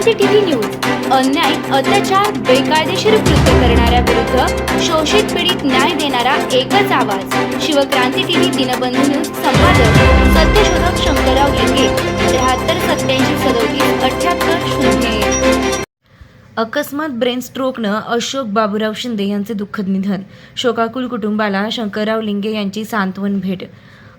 क्रांती TV news. अन्याय अत्याचार बेकायदेशीर कृत्य करणाऱ्या विरुद्ध शोषित पीडित न्याय देणारा एकच आवाज. शिवक्रांती टीव्ही दिनबंधू न्यूज संपादक सत्यशोधक शंकरराव लिंगे त्र्याहत्तर सत्याऐंशी सदोतीस अठ्याहत्तर शून्य अकस्मात ब्रेन स्ट्रोकनं अशोक बाबूराव शिंदे यांचे दुःखद निधन. शोकाकुल कुटुंबाला शंकरराव लिंगे यांची सांत्वन भेट.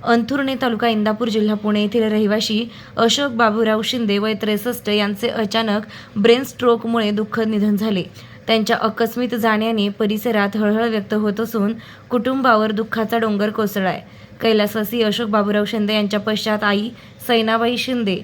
अंथुर्णे तालुका इंदापूर जिल्हा पुणे येथील रहिवाशी अशोक बाबूराव शिंदे वय त्रेसष्ट यांचे अचानक ब्रेन स्ट्रोकमुळे दुःखद निधन झाले. त्यांच्या अकस्मित जाण्याने परिसरात हळहळ व्यक्त होत असून कुटुंबावर दुःखाचा डोंगर कोसळाय कैलासवासी अशोक बाबूराव शिंदे यांच्या पश्चात आई सैनाबाई शिंदे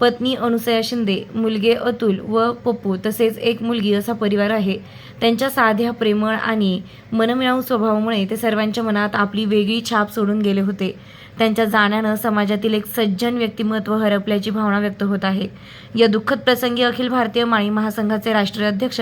पत्नी अनुसया शिंदे मुलगे अतुल व पप्पू तसेच एक मुलगी असा परिवार आहे. त्यांच्या साध्या प्रेमळ आणि मनमिळावू स्वभावामुळे ते सर्वांच्या मनात आपली वेगळी छाप सोडून गेले होते. त्यांच्या जाण्यानं समाजातील एक सज्जन व्यक्तिमत्व हरपल्याची भावना व्यक्त होत आहे. या दुःखद प्रसंगी अखिल भारतीय माळी महासंघाचे राष्ट्रीय अध्यक्ष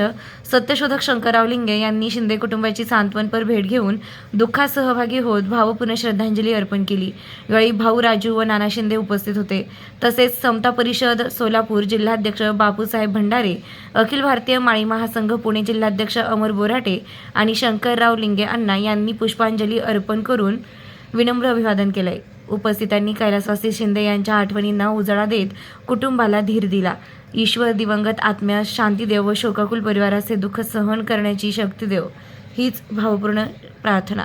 सत्यशोधक शंकरराव लिंगे यांनी शिंदे कुटुंबाची सांत्वनपर भेट घेऊन दुःखात सहभागी होत भावपूर्ण श्रद्धांजली अर्पण केली. यावेळी भाऊ राजू व नाना शिंदे उपस्थित होते. तसेच समता परिषद सोलापूर जिल्हाध्यक्ष बापूसाहेब भंडारे अखिल भारतीय माळी महासंघ पुणे जिल्हाध्यक्ष अमर बोराटे आणि शंकरराव लिंगे अण्णा यांनी पुष्पांजली अर्पण करून विनम्र अभिवादन केलंय. उपस्थितांनी कैलासवासी शिंदे यांच्या आठवणींना उजाळा देत कुटुंबाला धीर दिला. ईश्वर दिवंगत आत्म्यास शांती देव व शोकाकुल परिवाराचे दुःख सहन करण्याची शक्ती देव. हीच भावपूर्ण प्रार्थना.